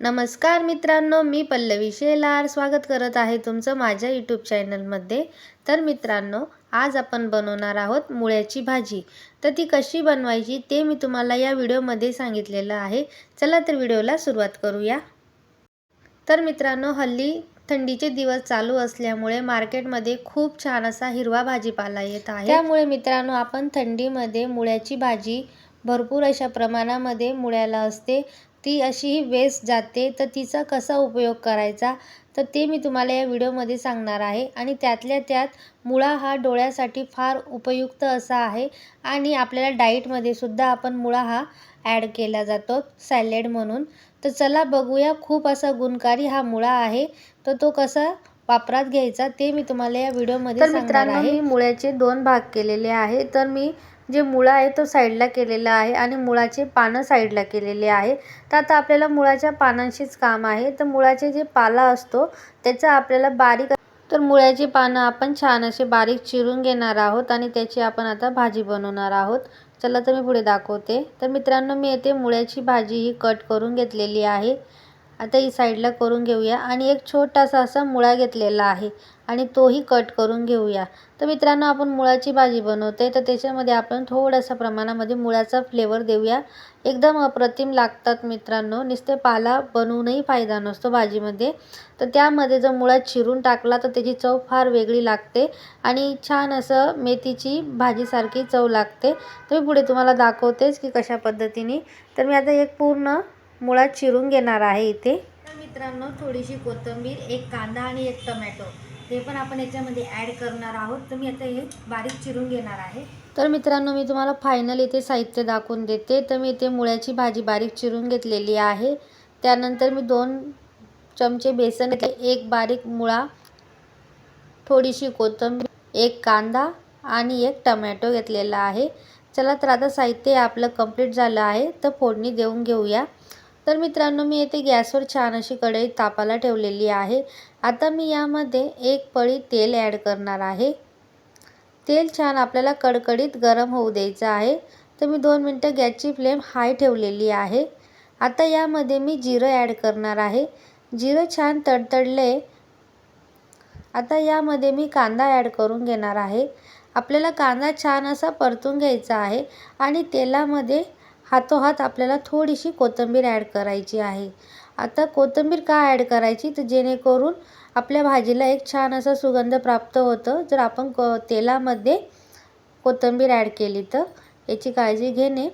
नमस्कार मित्रांनो मी पल्लवी शेलार स्वागत करत आहे तुमचं माझ्या यूट्यूब चॅनलमध्ये तर मित्रांनो आज आपण बनवणार आहोत मुळ्याची भाजी. तर ती कशी बनवायची ते मी तुम्हाला या व्हिडिओमध्ये सांगितलेलं आहे. चला तर व्हिडिओला सुरुवात करूया. तर मित्रांनो हल्ली थंडीचे दिवस चालू असल्यामुळे मार्केटमध्ये खूप छान असा हिरवा भाजीपाला येत आहे. त्यामुळे मित्रांनो आपण थंडीमध्ये मुळ्याची भाजी भरपूर अशा प्रमाणामध्ये मुळ्याला असते. ती अशीही वेस्ट जाते तर तिचा कसा उपयोग करायचा? तर ते मी तुम्हाला या व्हिडिओमध्ये सांगणार आहे. आणि त्यातल्या त्यात मुळा हा डोळ्यासाठी फार उपयुक्त असा आहे. आणि आपल्याला डाईटमध्ये सुद्धा आपण मुळा हा ॲड केला जातो सॅलेड म्हणून. तर चला बघूया खूप असा गुणकारी हा मुळा आहे. तर तो कसा वापरात घ्यायचा ते मी तुम्हाला या व्हिडिओमध्ये सांगणार आहे. मी मुळ्याचे दोन भाग केलेले आहे. तर मी जे मुळा आहे तो साईडला केलेला आहे आणि मुळाचे पानं साईडला केलेले आहे. तर आता आपल्याला मुळाच्या पानांशीच काम आहे. तर मुळाचे जे पाला असतो त्याचा आपल्याला बारीक तर मुळ्याची पानं आपण छान असे बारीक चिरून घेणार आहोत आणि त्याची आपण आता भाजी बनवणार आहोत. चला तर मी पुढे दाखवते. तर मित्रांनो मी येथे मुळ्याची भाजी ही कट करून घेतलेली आहे. आता ही साईडला करून घेऊया. आणि एक छोटासा असा मुळा घेतलेला आहे. आणि तोही कट करून घेऊया. तर मित्रांनो आपण मुळाची भाजी बनवते तर त्याच्यामध्ये आपण थोड्याशा प्रमाणामध्ये मुळाचा फ्लेवर देऊया. एकदम अप्रतिम लागतात मित्रांनो. नुसते पाला बनवूनही फायदा नसतो भाजीमध्ये. तर त्यामध्ये जर मुळा चिरून टाकला तर त्याची चव फार वेगळी लागते. आणि छान असं मेथीची भाजीसारखी चव लागते. तर मी पुढे तुम्हाला दाखवतेच की कशा पद्धतीने. तर मी आता एक पूर्ण मुळा चिरून घेणार आहे इथे. तर मित्रांनो थोडीशी कोथिंबीर एक कांदा आणि एक टमॅटो. हे पण आपण याच्यामध्ये ॲड करणार आहोत. तर मी आता हे बारीक चिरून घेणार आहे. तर मित्रांनो मी तुम्हाला फायनल इथे साहित्य दाखवून देते. तर मी इथे मुळ्याची भाजी बारीक चिरून घेतलेली आहे. त्यानंतर मी दोन चमचे बेसन घेतले. एक बारीक मुळा थोडीशी कोथिंबीर एक कांदा आणि एक टमॅटो घेतलेला आहे. चला तर आता साहित्य आपलं कंप्लीट झालं आहे. तर फोडणी देऊन घेऊया. तर मित्रांनो मी येथे गॅसवर छान अशी कढई तापाला ठेवलेली आहे. आता मी यामध्ये एक पळी तेल ॲड करणार आहे. तेल छान आपल्याला कडकडीत गरम होऊ द्यायचं आहे. तर मी दोन मिनटं गॅसची फ्लेम हाय ठेवलेली आहे. आता यामध्ये मी जिरं ॲड करणार आहे. जिरं छान तडतडले. आता यामध्ये मी कांदा ॲड करून घेणार आहे. आपल्याला कांदा छान असा परतून घ्यायचा आहे आणि तेलामध्ये हातोहात आपल्याला थोडीशी कोथिंबीर ॲड करायची आहे. आता कोथिंबीर का ॲड करायची? तर जेणेकरून आपल्या भाजीला एक छान असा सुगंध प्राप्त होतं. जर आपण को तेलामध्ये कोथिंबीर ॲड केली तर याची काळजी घेणे.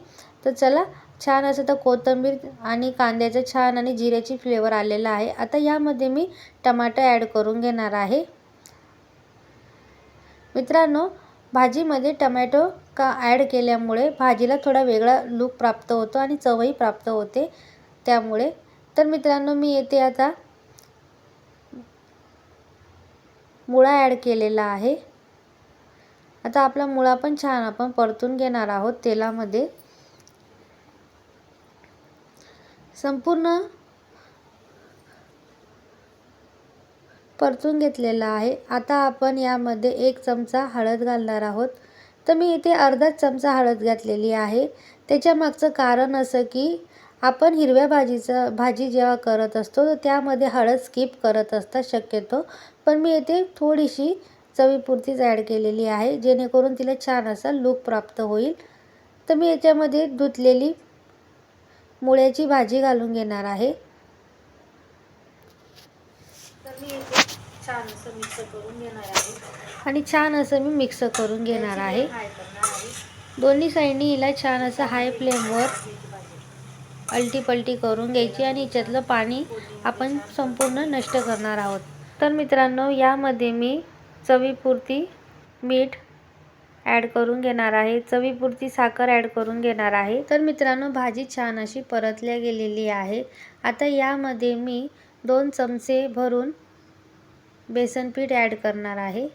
तर चला छान असं तर कोथिंबीर आणि कांद्याचं छान आणि जिऱ्याची फ्लेवर आलेला आहे. आता यामध्ये मी टमाटर ॲड करून घेणार आहे. मित्रांनो भाजीमध्ये टमॅटो का ॲड केल्यामुळे भाजीला थोडा वेगळा लूक प्राप्त होतो आणि चवही प्राप्त होते. त्यामुळे तर मित्रांनो मी येथे आता मुळा ॲड केलेला आहे. आता आपला मुळा पण छान आपण परतून घेणार आहोत तेलामध्ये. संपूर्ण परतून घेतलेला आहे. आता आपण यामध्ये एक चमचा हळद घालणार आहोत. तर मी इथे अर्धाच चमचा हळद घातलेली आहे. त्याच्यामागचं कारण असं की आपण हिरव्या भाजीचं भाजी जेव्हा करत असतो तर त्यामध्ये हळद स्किप करत असतात शक्यतो. पण मी इथे थोडीशी चवीपुरतीच ॲड केलेली आहे जेणेकरून तिला छान असा लूक प्राप्त होईल. तर मी याच्यामध्ये धुतलेली मुळ्याची भाजी घालून घेणार आहे. तर मी छान असं मिक्स करून घेणार आहे. आणि छान असं मी मिक्स करून घेणार आहे. दोन्ही साईडनी हिला छान असं हाय फ्लेमवर अलटी पलटी करून घ्यायची आणि याच्यातलं पाणी आपण संपूर्ण नष्ट करणार आहोत. तर मित्रांनो यामध्ये मी चवीपुरती मीठ ॲड करून घेणार आहे. चवीपुरती साखर ॲड करून घेणार आहे. तर मित्रांनो भाजी छान अशी परतल्या गेलेली आहे. आता यामध्ये मी दोन चमचे भरून बेसन पीठ ॲड करणार आहे.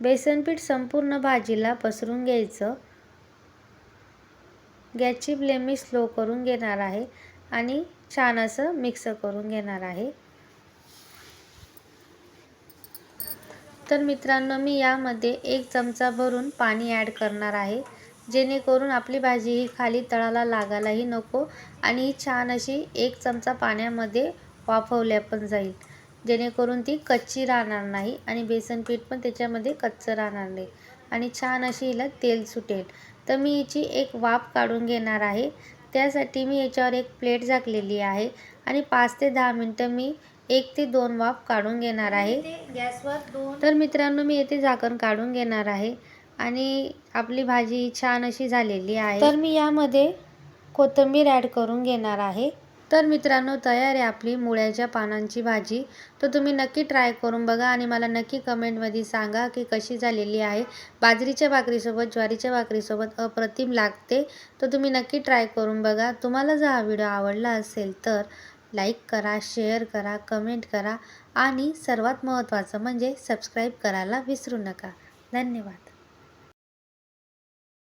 बेसन पीठ संपूर्ण भाजीला पसरून घ्यायचं. गॅसची फ्लेम मी स्लो करून घेणार आहे आणि छान असं मिक्स करून घेणार आहे. तर मित्रांनो मी यामध्ये एक चमचा भरून पाणी ॲड करणार आहे. जेणेकरून आपली भाजी ही खाली तळाला लागायलाही नको आणि ही छान अशी एक चमचा पाण्यामध्ये वाफवल्या पण जाईल. जेणेकरून ती कच्ची राहणार नाही आणि बेसन पीठ पण त्याच्यामध्ये कच्चं राहणार नाही. आणि छान अशी हिला तेल सुटेल. तर मी हिची एक वाफ काढून घेणार आहे. त्यासाठी मी याच्यावर एक प्लेट झाकलेली आहे. आणि पाच ते दहा मिनटं मी एक ते दोन वाफ काढून घेणार आहे. गॅसवर दोन तर मित्रांनो मी येथे झाकण काढून घेणार आहे. आणि आपली भाजी छान अशी झालेली आहे. तर मी यामध्ये कोथिंबीर ॲड करून घेणार आहे. तर मित्रांनो तयार आहे आपली मुळ्याच्या पानांची भाजी. तर तुम्ही नक्की ट्राय करून बघा आणि मला नक्की कमेंटमध्ये सांगा की कशी झालेली आहे. बाजरीच्या भाकरीसोबत ज्वारीच्या भाकरीसोबत अप्रतिम लागते. तर तुम्ही नक्की ट्राय करून बघा. तुम्हाला जर हा व्हिडिओ आवडला असेल तर लाईक करा शेअर करा कमेंट करा आणि सर्वात महत्त्वाचं म्हणजे सबस्क्राईब करायला विसरू नका. धन्यवाद.